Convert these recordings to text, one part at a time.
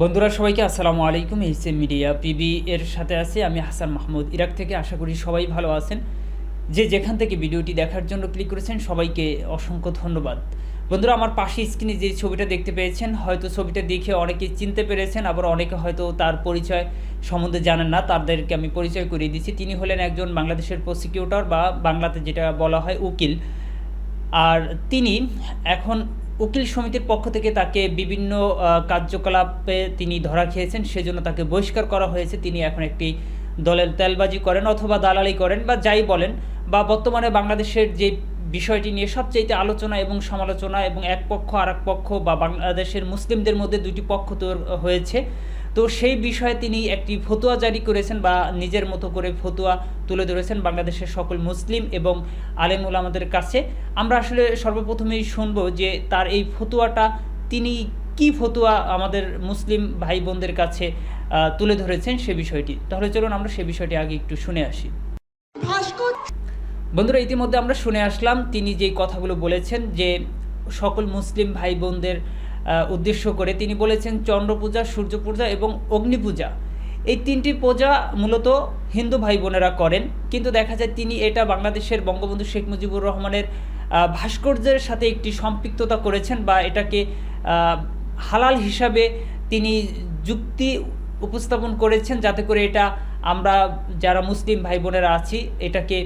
বন্ধুরা, সবাইকে আসসালামু আলাইকুম। এইচএম মিডিয়া পিবি এর সাথে আছি আমি হাসান মাহমুদ ইরাক থেকে। আশা করি সবাই ভালো আছেন। যে যেখান থেকে ভিডিওটি দেখার জন্য ক্লিক করেছেন, সবাইকে অসংখ্য ধন্যবাদ। বন্ধুরা, আমার পাশে স্ক্রিনে যে ছবিটা দেখতে পেয়েছেন, হয়তো ছবিটা দেখে অনেকে চিনতে পেরেছেন, আবার অনেকে হয়তো তার পরিচয় সম্বন্ধে জানেন না, তাদেরকে আমি পরিচয় করিয়ে দিচ্ছি। তিনি হলেন একজন বাংলাদেশের প্রসিকিউটর বা বাংলাতে যেটা বলা হয় উকিল। আর তিনি এখন উকিল সমিতির পক্ষ থেকে তাকে বিভিন্ন কার্যকলাপে তিনি ধরা খেয়েছেন, সেজন্য তাকে বহিষ্কার করা হয়েছে। তিনি এখন একটি দলের তেলবাজি করেন অথবা দালালি করেন বা যাই বলেন। বা বর্তমানে বাংলাদেশের যে বিষয়টি নিয়ে সবচেয়ে আলোচনা এবং সমালোচনা এবং এক পক্ষ আর পক্ষ বা বাংলাদেশের মুসলিমদের মধ্যে দুটি পক্ষ হয়েছে তো সেই বিষয়ে তিনি একটি ফতোয়া জারি করেছেন বা নিজের মতো করে ফতোয়া তুলে ধরেছেন বাংলাদেশের সকল মুসলিম এবং আলেম ওলামাদের কাছে। আমরা আসলে সর্বপ্রথমেই শুনব যে তার এই ফতোয়াটা তিনি কি ফতোয়া আমাদের মুসলিম ভাই বোনদের কাছে তুলে ধরেছেন সে বিষয়টি। তাহলে চলুন আমরা সে বিষয়টি আগে একটু শুনে আসি। বন্ধুরা, ইতিমধ্যে আমরা শুনে আসলাম তিনি যেই কথাগুলো বলেছেন যে সকল মুসলিম ভাই বোনদের উদ্দেশ্য করে। তিনি বলেছেন চন্দ্র পূজা সূর্য পূজা এবং অগ্নি পূজা এই তিনটি পূজা মূলত হিন্দু ভাই বোনেরা করেন। কিন্তু দেখা যায় তিনি এটা বাংলাদেশের বঙ্গবন্ধু শেখ মুজিবুর রহমানের ভাস্কর্যের সাথে একটি সম্পৃক্ততা করেছেন বা এটাকে হালাল হিসাবে তিনি যুক্তি উপস্থাপন করেছেন যাতে করে এটা আমরা যারা মুসলিম ভাই বোনেরা আছি, এটাকে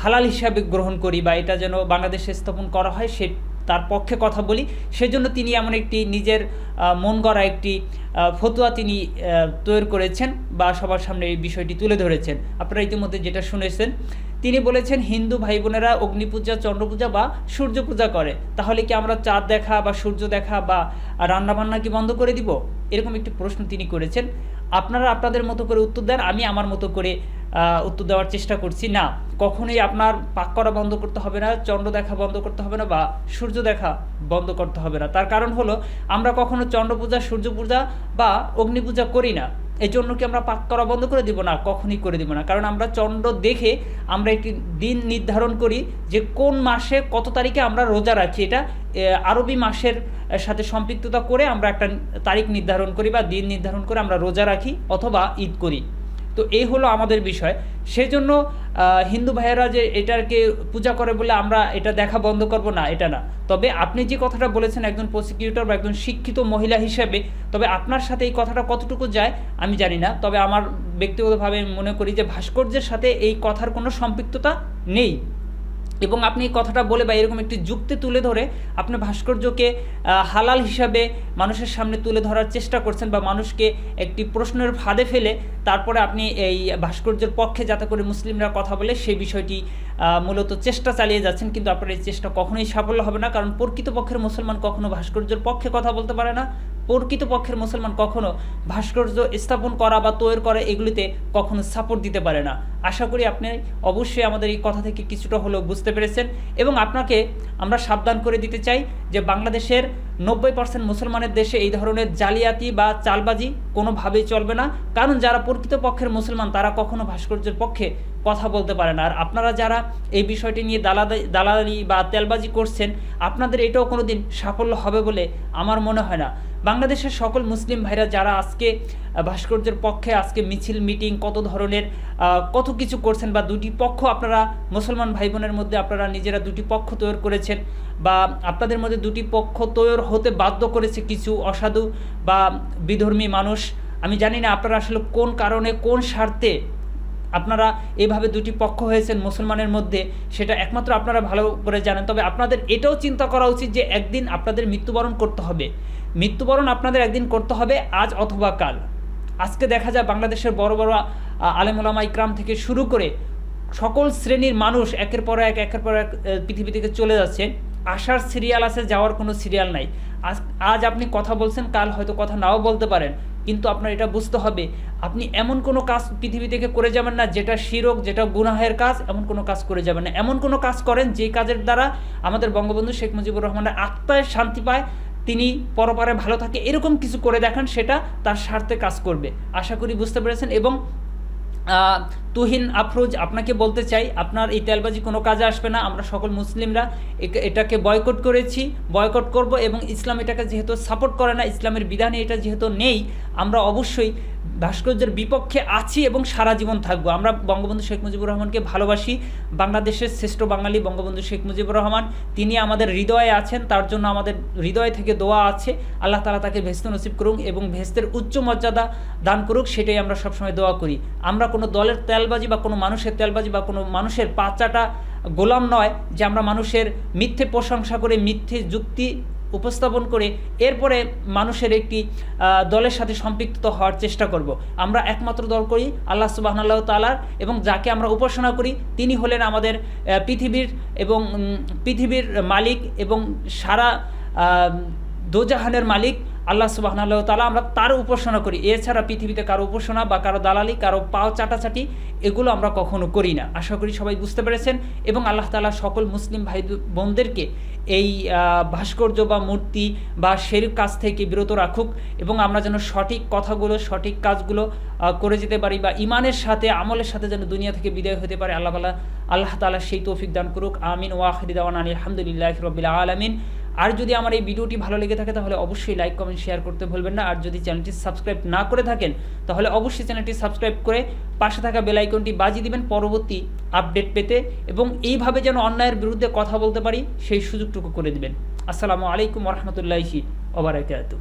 হালাল হিসাবে গ্রহণ করি বা এটা যেন বাংলাদেশে স্থাপন করা হয় সে তার পক্ষে কথা বলি। সেজন্য তিনি এমন একটি নিজের মন গড়া একটি ফতোয়া তিনি তৈরি করেছেন বা সবার সামনে এই বিষয়টি তুলে ধরেছেন। আপনারা ইতিমধ্যে যেটা শুনেছেন, তিনি বলেছেন, হিন্দু ভাই বোনেরা অগ্নি পূজা চন্দ্র পূজা বা সূর্য পূজা করে। তাহলে কি আমরা চাঁদ দেখা বা সূর্য দেখা বা রান্নাবান্না কি বন্ধ করে দিব? এরকম একটি প্রশ্ন তিনি করেছেন। আপনারা আপনাদের মতো করে উত্তর দেন, আমি আমার মতো করে উত্তর দেওয়ার চেষ্টা করছি। না, কখনোই আপনার পাক করা বন্ধ করতে হবে না, চন্দ্র দেখা বন্ধ করতে হবে না বা সূর্য দেখা বন্ধ করতে হবে না। তার কারণ হলো, আমরা কখনো চন্দ্র পূজা, সূর্য পূজা বা অগ্নি পূজা করি না। এই জন্য কি আমরা পাক করা বন্ধ করে দিব? না, কখনই করে দিব না। কারণ আমরা চন্দ্র দেখে আমরা একটি দিন নির্ধারণ করি যে কোন মাসে কত তারিখে আমরা রোজা রাখি। এটা আরবি মাসের সাথে সম্পৃক্ততা করে আমরা একটা তারিখ নির্ধারণ করি বা দিন নির্ধারণ করে আমরা রোজা রাখি অথবা ঈদ করি। তো এই হলো আমাদের বিষয়। সেজন্য হিন্দু ভাইয়েরা যে এটাকে পূজা করে বলে আমরা এটা দেখা বন্ধ করব না, এটা না। তবে আপনি যে কথাটা বলেছেন একজন প্রসিকিউটর বা একজন শিক্ষিত মহিলা হিসেবে, তবে আপনার সাথে এই কথাটা কতটুকু যায় আমি জানি না। তবে আমার ব্যক্তিগতভাবে মনে করি যে ভাস্কর্যের সাথে এই কথার কোনো সম্পৃক্ততা নেই। এবং আপনি এই কথাটা বলে বা এরকম একটি যুক্তি তুলে ধরে আপনি ভাস্কর্যকে হালাল হিসাবে মানুষের সামনে তুলে ধরার চেষ্টা করছেন বা মানুষকে একটি প্রশ্নের ফাঁদে ফেলে তারপরে আপনি এই ভাস্কর্যের পক্ষে যাতে করে মুসলিমরা কথা বলে সেই বিষয়টি মূলত চেষ্টা চালিয়ে যাচ্ছেন। কিন্তু আপনার এই চেষ্টা কখনোই সাফল্য হবে না। কারণ প্রকৃতপক্ষের মুসলমান কখনো ভাস্কর্যের পক্ষে কথা বলতে পারে না। প্রকৃতপক্ষের মুসলমান কখনো ভাস্কর্য স্থাপন করা বা তৈরি করা এগুলিতে কখনো সাপোর্ট দিতে পারে না। আশা করি আপনি অবশ্যই আমাদের এই কথা থেকে কিছুটা হলেও বুঝতে পেরেছেন এবং আপনাকে আমরা সাবধান করে দিতে চাই যে বাংলাদেশের নব্বই পার্সেন্ট মুসলমানের দেশে এই ধরনের জালিয়াতি বা চালবাজি কোনোভাবেই চলবে না। কারণ যারা প্রকৃতপক্ষের মুসলমান, তারা কখনো ভাস্কর্যের পক্ষে কথা বলতে পারে না। আর আপনারা যারা এই বিষয়টি নিয়ে দালালি বা তেলবাজি করছেন, আপনাদের এটাও কোনো দিন সাফল্য হবে বলে আমার মনে হয় না। বাংলাদেশের সকল মুসলিম ভাইরা যারা আজকে ভাস্কর্যের পক্ষে আজকে মিছিল, মিটিং, কত ধরনের কত কিছু করছেন বা দুটি পক্ষ আপনারা মুসলমান ভাই বোনের মধ্যে আপনারা নিজেরা দুটি পক্ষ তৈরি করেছেন বা আপনাদের মধ্যে দুটি পক্ষ তৈরি হতে বাধ্য করেছে কিছু অসাধু বা বিধর্মী মানুষ, আমি জানি না আপনারা আসলে কোন কারণে, কোন স্বার্থে আপনারা এইভাবে দুটি পক্ষ হয়েছেন মুসলমানের মধ্যে, সেটা একমাত্র আপনারা ভালো করে জানেন। তবে আপনাদের এটাও চিন্তা করা উচিত যে একদিন আপনাদের মৃত্যুবরণ করতে হবে। মৃত্যুবরণ আপনাদের একদিন করতে হবে আজ অথবা কাল। আজকে দেখা যায় বাংলাদেশের বড় বড় আলেমুলামা ইকরাম থেকে শুরু করে সকল শ্রেণির মানুষ একের পর এক, একের পর এক পৃথিবী থেকে চলে যাচ্ছে। আসার সিরিয়াল আছে, যাওয়ার কোনো সিরিয়াল নাই। আজ আজ আপনি কথা বলছেন, কাল হয়তো কথা নাও বলতে পারেন। কিন্তু আপনার এটা বুঝতে হবে, আপনি এমন কোনো কাজ পৃথিবী থেকে করে যাবেন না যেটা শিরক, যেটা গুনাহের কাজ, এমন কোনো কাজ করে যাবেন না। এমন কোনো কাজ করেন যে কাজের দ্বারা আমাদের বঙ্গবন্ধু শেখ মুজিবুর রহমানের আত্মায় শান্তি পায়, তিনি পরপারে ভালো থাকে, এরকম কিছু করে দেখান, সেটা তার স্বার্থে কাজ করবে। আশা করি বুঝতে পেরেছেন এবং তুহিন আফরোজ আপনাকে বলতে চাই, আপনার এই তেলবাজি কোনো কাজে আসবে না, আমরা সকল মুসলিমরা এটাকে বয়কট করেছি, বয়কট করব এবং ইসলাম এটাকে যেহেতু সাপোর্ট করে না, ইসলামের বিধানে এটা যেহেতু নেই, আমরা অবশ্যই ভাস্কর্যের বিপক্ষে আছি এবং সারা জীবন থাকব। আমরা বঙ্গবন্ধু শেখ মুজিবুর রহমানকে ভালোবাসি, বাংলাদেশের শ্রেষ্ঠ বাঙালি বঙ্গবন্ধু শেখ মুজিবুর রহমান। তিনি আমাদের হৃদয়ে আছেন, তার জন্য আমাদের হৃদয় থেকে দোয়া আছে। আল্লাহ তালা তাকে ভেস্ত নসিব করুক এবং ভেস্তের উচ্চ মর্যাদা দান করুক, সেটাই আমরা সবসময় দোয়া করি। আমরা কোনো দলের তেলবাজি বা কোনো মানুষের তেলবাজি বা কোনো মানুষের পাচাটা গোলাম নয় যে আমরা মানুষের মিথ্যে প্রশংসা করে, মিথ্যে যুক্তি উপস্থাপন করে এরপরে মানুষের একটি দলের সাথে সম্পৃক্ত হওয়ার চেষ্টা করব। আমরা একমাত্র দল করি, আল্লাহ সুবাহনাল্লাহ তালার এবং যাকে আমরা উপাসনা করি, তিনি হলেন আমাদের পৃথিবীর এবং পৃথিবীর মালিক এবং সারা দোজাহানের মালিক। আল্লাহ সুবাহনাল্লাহ তালা আমরা তার উপাসনা করি। এছাড়া পৃথিবীতে কারও উপাসনা বা কারও দালালি, কারও পাও চাটাচাটি, এগুলো আমরা কখনো করি না। আশা করি সবাই বুঝতে পেরেছেন। এবং আল্লাহ তালা সকল মুসলিম ভাই বোনদেরকে এই ভাস্কর্য বা মূর্তি বা সের কাজ থেকে বিরত রাখুক এবং আমরা যেন সঠিক কথাগুলো, সঠিক কাজগুলো করে যেতে পারি বা ইমানের সাথে, আমলের সাথে যেন দুনিয়া থেকে বিদায় হতে পারে। আল্লাহ আল্লাহ তালা সেই তৌফিক দান করুক। আমিন। ওয়াহিদ দাওয়ান আলী আলহামদুলিল্লাহ রবিল্লা আলমিন। আর যদি আমার এই ভিডিওটি ভালো লেগে থাকে, তাহলে অবশ্যই লাইক কমেন্ট শেয়ার করতে ভুলবেন না। আর যদি চ্যানেলটি সাবস্ক্রাইব না করে থাকেন, তাহলে অবশ্যই চ্যানেলটি সাবস্ক্রাইব করে পাশে থাকা বেল আইকনটি বাজিয়ে দিবেন পরবর্তী আপডেট পেতে এবং এইভাবে যেন অন্যায়ের বিরুদ্ধে কথা বলতে পারি, সেই সুযোগটুকু করে দিবেন। আসসালামু আলাইকুম রহমতুল্লাহি ওবরাকাতু